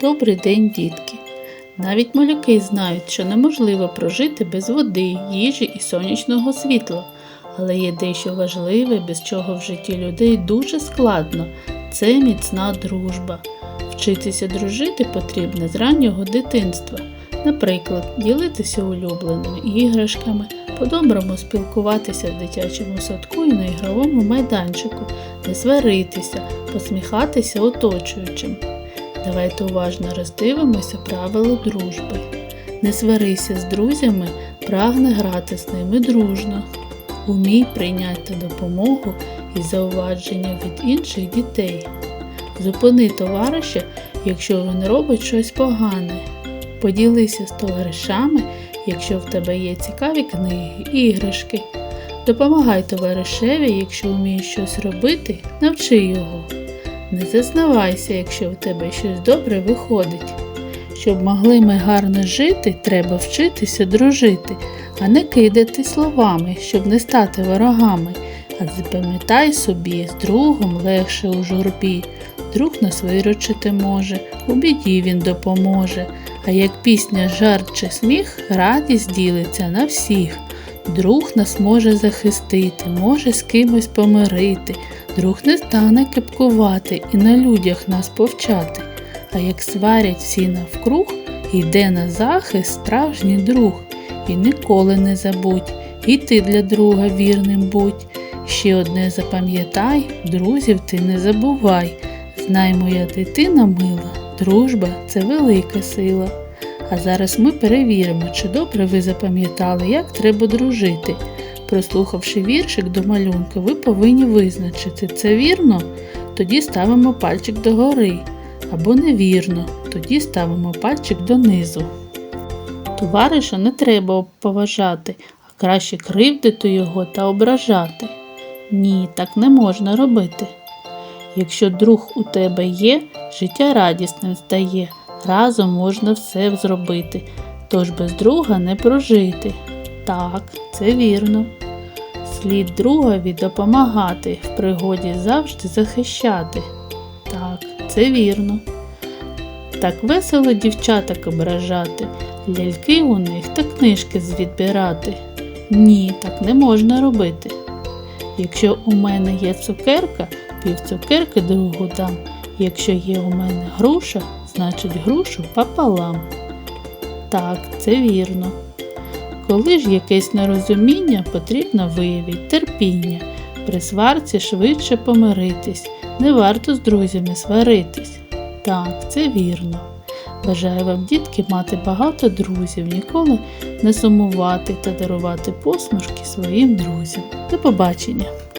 Добрий день, дітки! Навіть малюки знають, що неможливо прожити без води, їжі і сонячного світла. Але є дещо важливе, без чого в житті людей дуже складно це міцна дружба. Вчитися дружити потрібно з раннього дитинства. Наприклад, ділитися улюбленими іграшками, по-доброму спілкуватися в дитячому садку і на ігровому майданчику, не сваритися, посміхатися оточуючим. Давайте уважно роздивимося правила дружби. Не сварися з друзями, прагне грати з ними дружно. Умій прийняти допомогу і зауваження від інших дітей. Зупини товариша, якщо він робить щось погане. Поділися з товаришами, якщо в тебе є цікаві книги іграшки. Допомагай товаришеві, якщо вмієш щось робити, навчи його. Не зазнавайся, якщо в тебе щось добре виходить. Щоб могли ми гарно жити, треба вчитися дружити, а не кидати словами, щоб не стати ворогами. А запам'ятай собі, з другом легше у журбі. Друг нас виручити може, у біді він допоможе. А як пісня жарт чи сміх, радість ділиться на всіх. Друг нас може захистити, може з кимось помирити. Друг не стане кепкувати і на людях нас повчати. А як сварять всі навкруг, йде на захист справжній друг. І ніколи не забудь, і ти для друга вірним будь. Ще одне запам'ятай, друзів ти не забувай. Знай, моя дитина мила, дружба це велика сила. А зараз ми перевіримо, чи добре ви запам'ятали, як треба дружити. Прослухавши віршик до малюнка, ви повинні визначити, це вірно, тоді ставимо пальчик догори, або невірно, тоді ставимо пальчик донизу. Товариша не треба поважати, а краще кривдити його та ображати. Ні, так не можна робити. Якщо друг у тебе є, життя радісним стає, разом можна все зробити, тож без друга не прожити. Так, це вірно. Слід другові допомагати, в пригоді завжди захищати. Так, це вірно. Так весело дівчаток ображати, ляльки у них та книжки звідбирати. Ні, так не можна робити. Якщо у мене є цукерка, пів цукерки другу дам. Якщо є у мене груша, значить грушу пополам. Так, це вірно. Коли ж якесь нерозуміння, потрібно виявити терпіння. При сварці швидше помиритись, не варто з друзями сваритись. Так, це вірно. Бажаю вам, дітки, мати багато друзів, ніколи не сумувати та дарувати посмішки своїм друзям. До побачення!